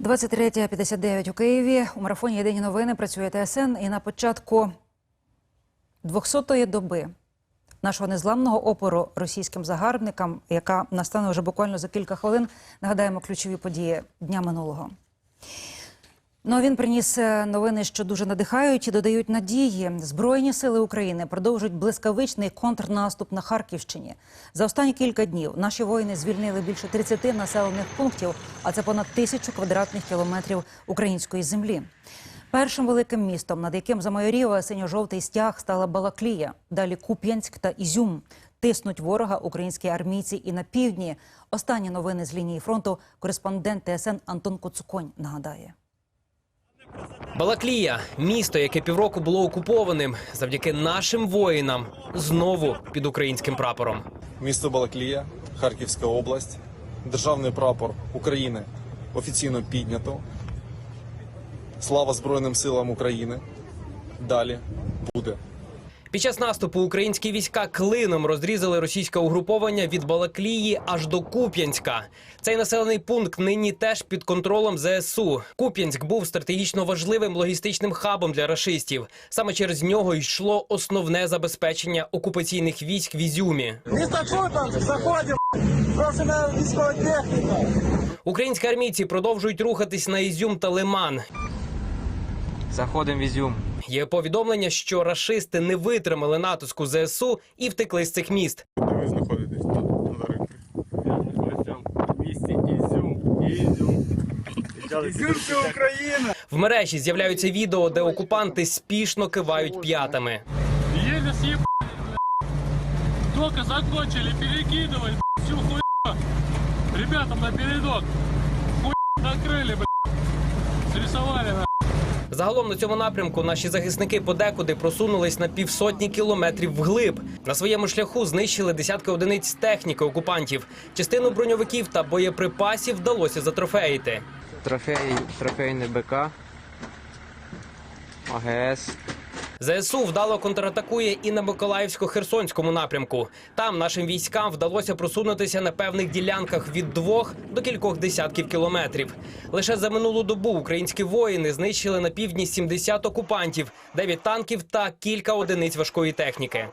23.59 у Києві. У марафоні Єдині новини працює ТСН. І на початку 200-ї доби нашого незламного опору російським загарбникам, яка настане вже буквально за кілька хвилин, нагадаємо ключові події дня минулого. Ну він приніс е, новини, що дуже надихають і додають надії. Збройні сили України продовжують блискавичний контрнаступ на Харківщині. За останні кілька днів наші воїни звільнили більше 30 населених пунктів, а це понад тисячу квадратних кілометрів української землі. Першим великим містом, над яким замайорів синьо-жовтий стяг, стала Балаклія. Далі Куп'янськ та Ізюм. Тиснуть ворога українські армійці і на півдні. Останні новини з лінії фронту кореспондент ТСН Антон Коцуконь нагадає. Балаклія місто, яке півроку було окупованим, завдяки нашим воїнам знову під українським прапором. Місто Балаклія, Харківська область, державний прапор України офіційно піднято. Слава Збройним силам України. Далі. Під час наступу українські війська клином розрізали російське угруповання від Балаклії аж до Куп'янська. Цей населений пункт нині теж під контролем ЗСУ. Куп'янськ був стратегічно важливим логістичним хабом для рашистів. Саме через нього йшло основне забезпечення окупаційних військ в Ізюмі. Місто Купенськ, заходимо. Просимо військова техніка. Українські армійці продовжують рухатись на Ізюм та Лиман. Заходимо в Ізюм. Є повідомлення, що рашисти не витримали натиску ЗСУ і втекли з цих міст. Ви знаходитесь на, на ринку. Ізюмська Україна. В мережі з'являються відео, де окупанти спішно кивають п'ятами. Еле съебали, блядь. Только закончили перекидывать блядь, всю хуйню. Ребятам на передок. Хуй накрыли, блядь. Срисовали, на. Загалом на цьому напрямку наші захисники подекуди просунулись на півсотні кілометрів вглиб. На своєму шляху знищили десятки одиниць техніки окупантів. Частину броньовиків та боєприпасів вдалося затрофеїти. Трофей, трофейний БК. АГС. ЗСУ вдало контратакує і на Миколаївсько-Херсонському напрямку. Там нашим військам вдалося просунутися на певних ділянках від двох до кількох десятків кілометрів. Лише за минулу добу українські воїни знищили на півдні 70 окупантів, 9 танків та кілька одиниць важкої техніки.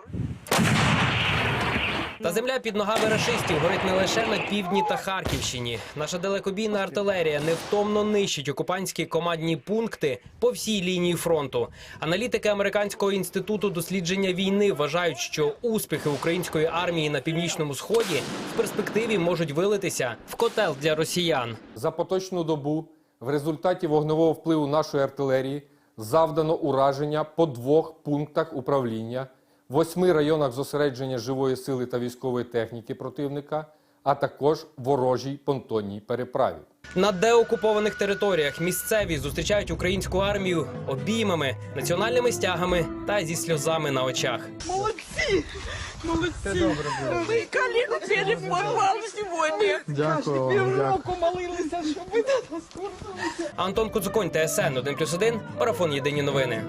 Та земля під ногами рашистів горить не лише на півдні та Харківщині. Наша далекобійна артилерія невтомно нищить окупантські командні пункти по всій лінії фронту. Аналітики американського інституту дослідження війни вважають, що успіхи української армії на північному сході в перспективі можуть вилитися в котел для росіян. За поточну добу в результаті вогневого впливу нашої артилерії завдано ураження по двох пунктах управління, восьми районах зосередження живої сили та військової техніки противника, а також ворожій понтонній переправі. На деокупованих територіях місцеві зустрічають українську армію обіймами, національними стягами та зі сльозами на очах. Молодці! Молодці! Ви коліно переформав сьогодні. Дякую вам. Півроку молилися, щоб ви до нас. Антон Куцуконь, ТСН 1+,1, Марафон Єдині новини.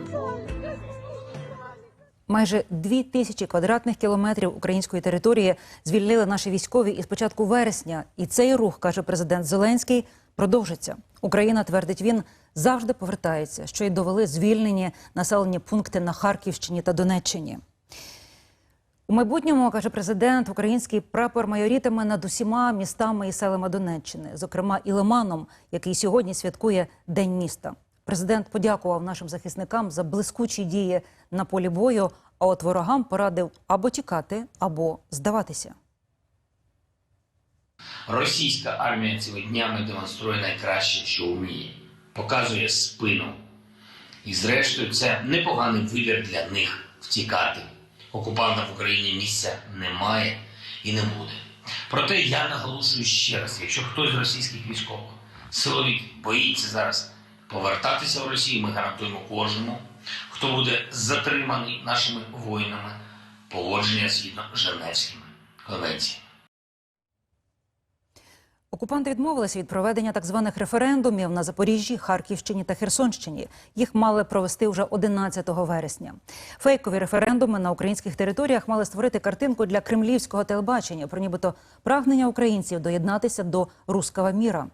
Майже дві тисячі квадратних кілометрів української території звільнили наші військові із початку вересня. І цей рух, каже президент Зеленський, продовжиться. Україна, твердить він, завжди повертається, що й довели звільнені населені пункти на Харківщині та Донеччині. У майбутньому, каже президент, український прапор майорітиме над усіма містами і селами Донеччини, зокрема і Лиманом, який сьогодні святкує День міста. Президент подякував нашим захисникам за блискучі дії на полі бою. А от ворогам порадив або тікати, або здаватися. Російська армія цими днями демонструє найкраще, що вміє, показує спину. І зрештою, це непоганий вибір для них втікати. Окупантам в Україні місця немає і не буде. Проте я наголошую ще раз: якщо хтось з російських військових силовиків боїться зараз повертатися в Росію, ми гарантуємо кожному, хто буде затриманий нашими воїнами, погодження згідно Женевськими конвенціями. Окупанти відмовилися від проведення так званих референдумів на Запоріжжі, Харківщині та Херсонщині. Їх мали провести вже 11 вересня. Фейкові референдуми на українських територіях мали створити картинку для кремлівського телебачення про нібито прагнення українців доєднатися до руского міра.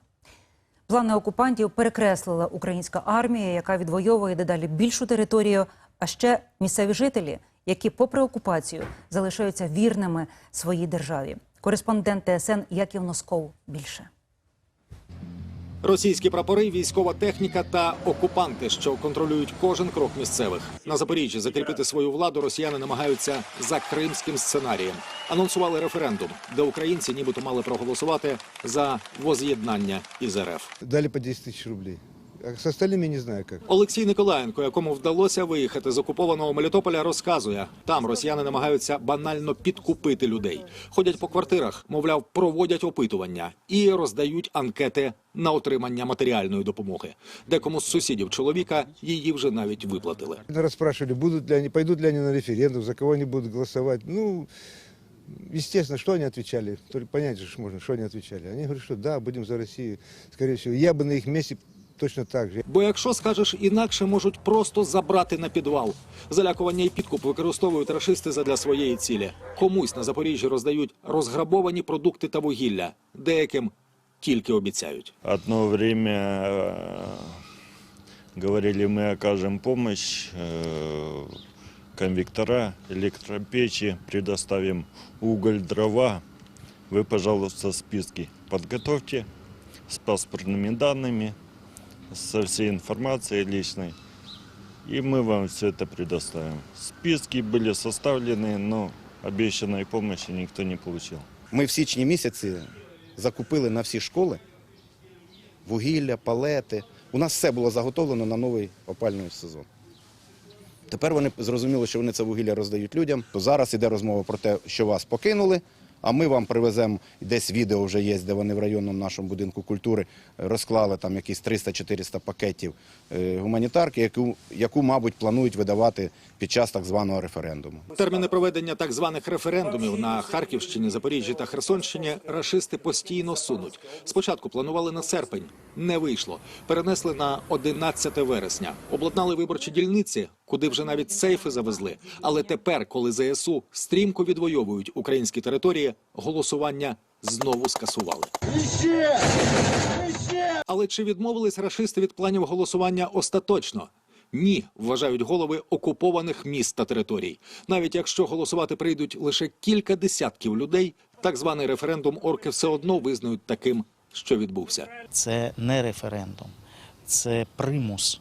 Плани окупантів перекреслила українська армія, яка відвоює дедалі більшу територію. А ще місцеві жителі, які, попри окупацію, залишаються вірними своїй державі. Кореспондент ТСН Яків Носков більше. Російські прапори, військова техніка та окупанти, що контролюють кожен крок місцевих. На Запоріжжі закріпити свою владу росіяни намагаються за кримським сценарієм. Анонсували референдум, де українці нібито мали проголосувати за воз'єднання із РФ. Далі по 10 тисяч рублей. А с остальными не знаю как. Олексій Николаєнко, якому вдалося виїхати з окупованого Мелітополя, розказує: там росіяни намагаються банально підкупити людей. Ходять по квартирах, мовляв, проводять опитування і роздають анкети на отримання матеріальної допомоги. Декому з сусідів чоловіка її вже навіть виплатили. Нас спрашивали, будут ли они, пойдут ли они на референдум, за кого они будут голосовать. Ну, естественно, что они отвечали? Только понять же ж можно, что они отвечали. Они говорят, что да, будем за Россию. Скорее всего, я бы на их месте точно так же. Бо якщо скажеш інакше, можуть просто забрати на підвал. Залякування і підкуп використовують рашисти задля своєї цілі. Комусь на Запоріжжі роздають розграбовані продукти та вугілля, деяким тільки обіцяють. Одно время э, говорили, мы окажем помощь, э, конвектора, электропечи, предоставим уголь, дрова. Вы, пожалуйста, списки подготовьте с паспортными данными, со всей информацией личной, и мы вам все это предоставим. Списки были составлены, но обещанной помощи никто не получил. Ми в січні місяці закупили на всі школи вугілля, палети. У нас все було заготовлено на новий опальний сезон. Тепер вони зрозуміли, що вони це вугілля роздають людям. То зараз іде розмова про те, що вас покинули, а ми вам привеземо, десь відео вже є, де вони в районному нашому будинку культури розклали там якісь 300-400 пакетів е, гуманітарки, яку, яку, мабуть, планують видавати під час так званого референдуму. Терміни проведення так званих референдумів на Харківщині, Запоріжжі та Херсонщині рашисти постійно сунуть. Спочатку планували на серпень, не вийшло. Перенесли на 11 вересня. Обладнали виборчі дільниці, куди вже навіть сейфи завезли. Але тепер, коли ЗСУ стрімко відвоюють українські території, голосування знову скасували. Але чи відмовились рашисти від планів голосування остаточно? Ні, вважають голови окупованих міст та територій. Навіть якщо голосувати прийдуть лише кілька десятків людей, так званий референдум орки все одно визнають таким, що відбувся. Це не референдум, це примус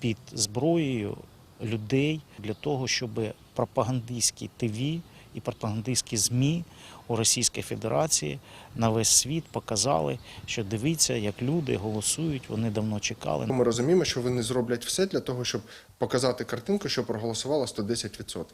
під зброєю людей для того, щоб пропагандистські ТВ і пропагандистські ЗМІ у Російській Федерації на весь світ показали, що дивіться, як люди голосують, вони давно чекали. Ми розуміємо, що вони зроблять все для того, щоб показати картинку, що проголосувало 110%.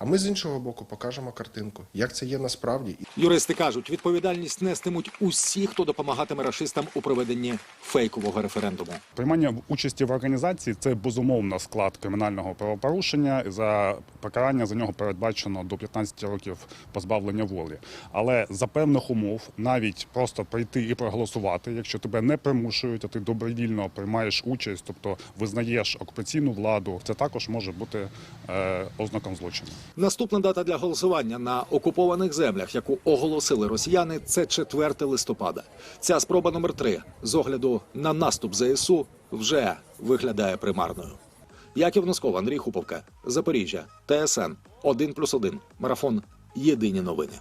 А ми з іншого боку покажемо картинку, як це є насправді. Юристи кажуть, відповідальність нестимуть усі, хто допомагатиме рашистам у проведенні фейкового референдуму. Приймання участі в організації це безумовно склад кримінального правопорушення. За покарання за нього передбачено до 15 років позбавлення волі. Але за певних умов навіть просто прийти і проголосувати, якщо тебе не примушують, а ти добровільно приймаєш участь, тобто визнаєш окупаційну владу, це також може бути е, ознаком злочину. Наступна дата для голосування на окупованих землях, яку оголосили росіяни, це 4 листопада. Ця спроба номер 3 з огляду на наступ ЗСУ вже виглядає примарною. Яків Носков, Андрій Хуповка, Запоріжжя, ТСН 1+,1, Марафон. Єдині новини.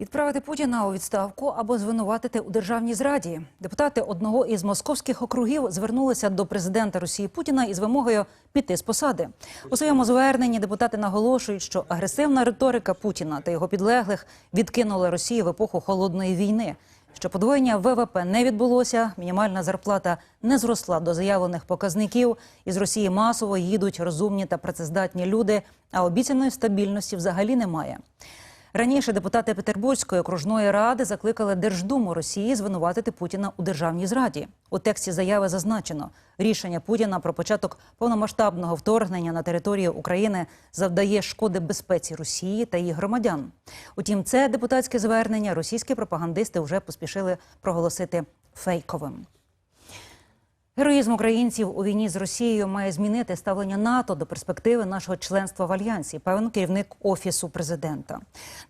Відправити Путіна у відставку або звинуватити у державній зраді. Депутати одного із московських округів звернулися до президента Росії Путіна із вимогою піти з посади. У своєму зверненні депутати наголошують, що агресивна риторика Путіна та його підлеглих відкинули Росію в епоху холодної війни. Що подвоєння ВВП не відбулося, мінімальна зарплата не зросла до заявлених показників. Із Росії масово їдуть розумні та працездатні люди, а обіцяної стабільності взагалі немає. Раніше депутати Петербурзької окружної ради закликали Держдуму Росії звинуватити Путіна у державній зраді. У тексті заяви зазначено, рішення Путіна про початок повномасштабного вторгнення на територію України завдає шкоди безпеці Росії та її громадян. Утім, це депутатське звернення російські пропагандисти вже поспішили проголосити фейковим. Героїзм українців у війні з Росією має змінити ставлення НАТО до перспективи нашого членства в альянсі. Певен керівник офісу президента.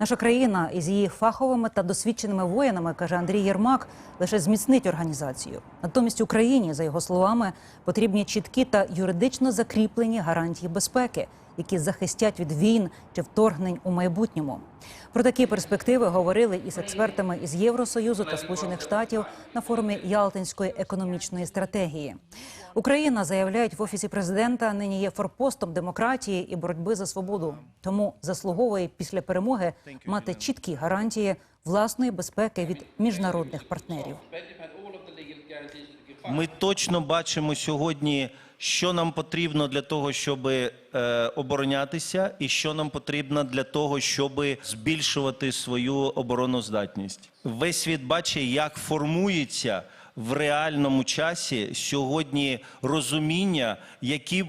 Наша країна із її фаховими та досвідченими воїнами, каже Андрій Єрмак, лише зміцнить організацію. Натомість Україні, за його словами, потрібні чіткі та юридично закріплені гарантії безпеки, які захистять від війн чи вторгнень у майбутньому. Про такі перспективи говорили із експертами із Євросоюзу та Сполучених Штатів на форумі Ялтинської економічної стратегії. Україна заявляють в офісі президента нині є форпостом демократії і боротьби за свободу. Тому заслуговує після перемоги мати чіткі гарантії власної безпеки від міжнародних партнерів. Ми точно бачимо сьогодні, що нам потрібно для того, щоб е, оборонятися, і що нам потрібно для того, щоб збільшувати свою обороноздатність. Весь світ бачить, як формується в реальному часі сьогодні розуміння, які е,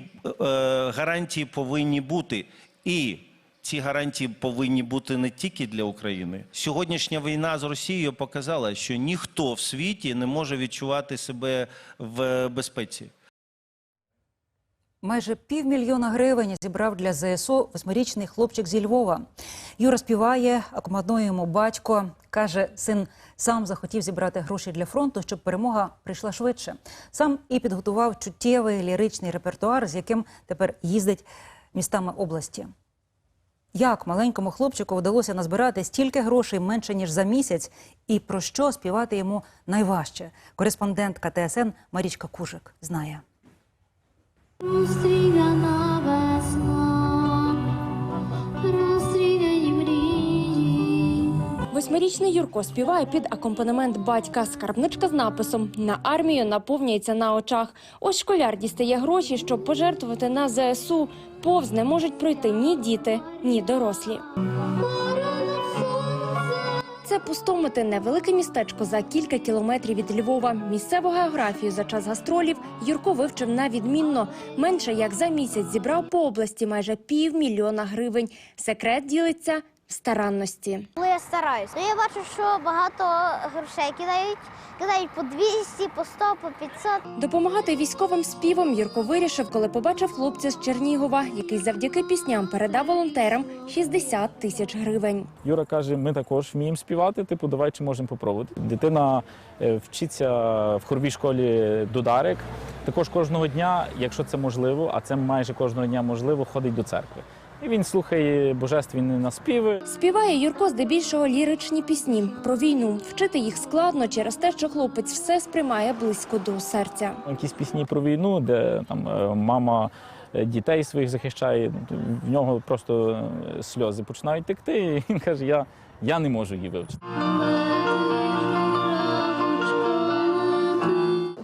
гарантії повинні бути. І ці гарантії повинні бути не тільки для України. Сьогоднішня війна з Росією показала, що ніхто в світі не може відчувати себе в безпеці. Майже півмільйона гривень зібрав для ЗСУ восьмирічний хлопчик зі Львова. Юра співає, акомпанує йому батько. Каже, син сам захотів зібрати гроші для фронту, щоб перемога прийшла швидше. Сам і підготував чуттєвий ліричний репертуар, з яким тепер їздить містами області. Як маленькому хлопчику вдалося назбирати стільки грошей менше ніж за місяць, і про що співати йому найважче? Кореспондентка ТСН Марічка Кужик знає. Розстріляна весна, розстріляні мрії. Восьмирічний Юрко співає під акомпанемент батька. Скарбничка з написом на армію наповнюється на очах. Ось школяр дістає гроші, щоб пожертвувати на ЗСУ. Повз не можуть пройти ні діти, ні дорослі. Це пустомити невелике містечко за кілька кілометрів від Львова. Місцеву географію за час гастролів Юрко вивчив на відмінно. Менше як за місяць зібрав по області майже півмільйона гривень. Секрет ділиться старанності. Коли я стараюсь, то я бачу, що багато грошей кидають. Кидають по 200, по 100, по 500. Допомагати військовим співом Юрко вирішив, коли побачив хлопця з Чернігова, який завдяки пісням передав волонтерам 60 тисяч гривень. Юра каже, ми також вміємо співати, типу, давай чи можемо попробувати. Дитина е, вчиться в хоровій школі Дударик. Також кожного дня, якщо це можливо, а це майже кожного дня можливо, ходить до церкви. І він слухає божественні наспіви. Співає Юрко здебільшого ліричні пісні про війну. Вчити їх складно через те, що хлопець все сприймає близько до серця. Якісь пісні про війну, де там е, мама е, дітей своїх захищає. В нього просто е, сльози починають текти. І він каже: Я, я не можу її вивчити.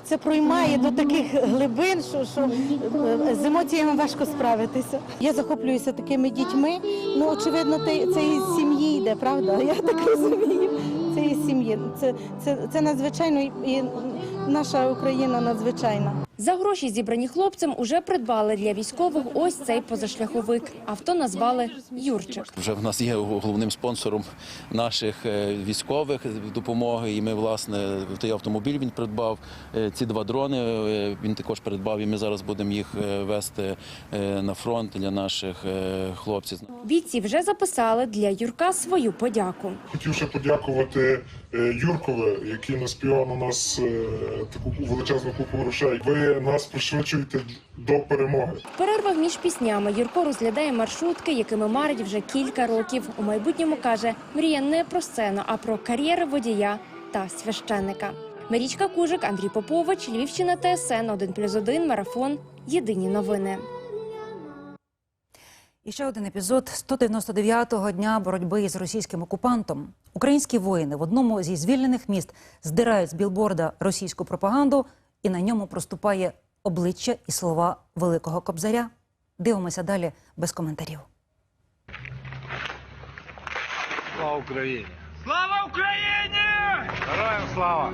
Це проймає до таких глибин, що, що е, з емоціями важко справитися. Я захоплююся такими дітьми. Ну, очевидно, це із сім'ї йде, правда? Я так розумію. Це із сім'ї. Це, це, це надзвичайно і наша Україна надзвичайна. За гроші, зібрані хлопцем, уже придбали для військових ось цей позашляховик. Авто назвали Юрчик. Вже в нас є головним спонсором наших е, військових допомоги. І ми, власне, той автомобіль він придбав. Е, Ці два дрони е, він також придбав. І ми зараз будемо їх вести на фронт для наших хлопців. Бійці вже записали для Юрка свою подяку. Хотів ще подякувати Юркове, який наспівав на нас таку величезну купу грошей. Ви нас пришвидшуєте до перемоги. В перервах між піснями Юрко розглядає маршрутки, якими марить вже кілька років. У майбутньому каже, мріє не про сцену, а про кар'єри водія та священника. Марічка Кужик, Андрій Попович, Львівщина, ТСН 1+,1, Марафон. Єдині новини. І ще один епізод 199-го дня боротьби із російським окупантом. Українські воїни в одному зі звільнених міст здирають з білборда російську пропаганду, і на ньому проступає обличчя і слова великого кобзаря. Дивимося далі без коментарів. Слава Україні! Слава Україні! Героям слава!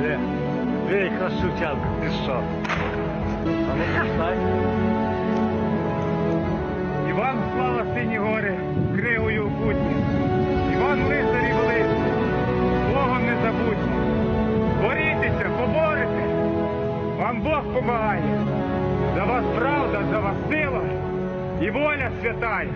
Де? Де яка шутянка? Ти що? А ну піштай. Іван слава сині гори, кригою путні. Іван лицарі великі, Богом не забудь. Горі Вам Бог помагає. За вас правда, за вас сила і воля святая.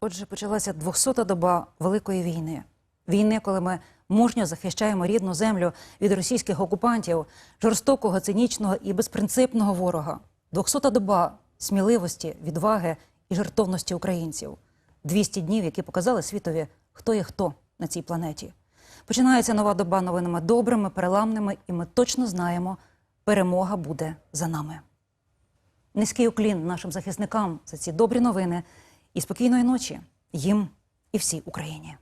Отже, почалася 200-та доба Великої війни. Війни, коли ми мужньо захищаємо рідну землю від російських окупантів, жорстокого, цинічного і безпринципного ворога. 200-та доба сміливості, відваги і жертовності українців. 200 днів, які показали світові, хто є хто на цій планеті. Починається нова доба новинами добрими, переламними, і ми точно знаємо, перемога буде за нами. Низький уклін нашим захисникам за ці добрі новини і спокійної ночі їм і всій Україні.